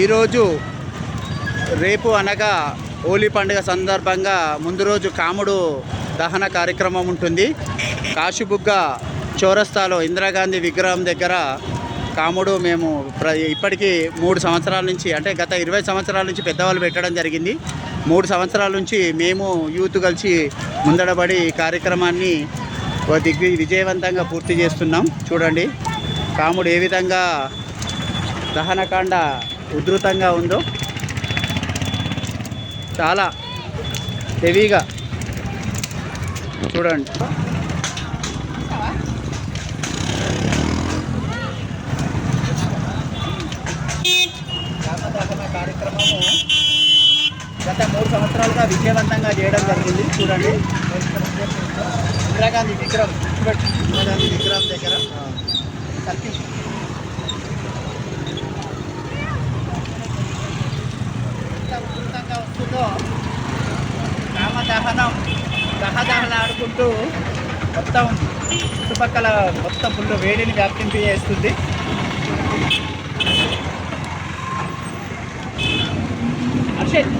ఈరోజు రేపు అనగా హోలీ పండుగ సందర్భంగా ముందు రోజు కాముడు దహన కార్యక్రమం ఉంటుంది. కాశీబుగ్గ చౌరస్తాలో ఇందిరాగాంధీ విగ్రహం దగ్గర కాముడు మేము ప్ర ఇప్పటికీ మూడు సంవత్సరాల నుంచి అంటే గత ఇరవై సంవత్సరాల నుంచి పెద్దవాళ్ళు పెట్టడం జరిగింది. మూడు సంవత్సరాల నుంచి మేము యూత్ కలిసి ముందడబడి ఈ కార్యక్రమాన్ని దిగ్వి విజయవంతంగా పూర్తి చేస్తున్నాం. చూడండి కాముడు ఏ విధంగా దహనకాండ ఉధృతంగా ఉందో చాలా హెవీగా చూడండి. కార్యక్రమము గత మూడు సంవత్సరాలుగా విజయవంతంగా చేయడం జరిగింది. చూడండి. ఇందిరాగాంధీ విగ్రహం. ఇందిరాగాంధీ విగ్రహం దగ్గర. ఉధృతంగా వస్తుందో రామదహనం దహదహన ఆడుకుంటూ మొత్తం చుట్టుపక్కల మొత్తం ఫుల్ వేడిని వ్యాప్తింపి చేస్తుంది. హర్షిత్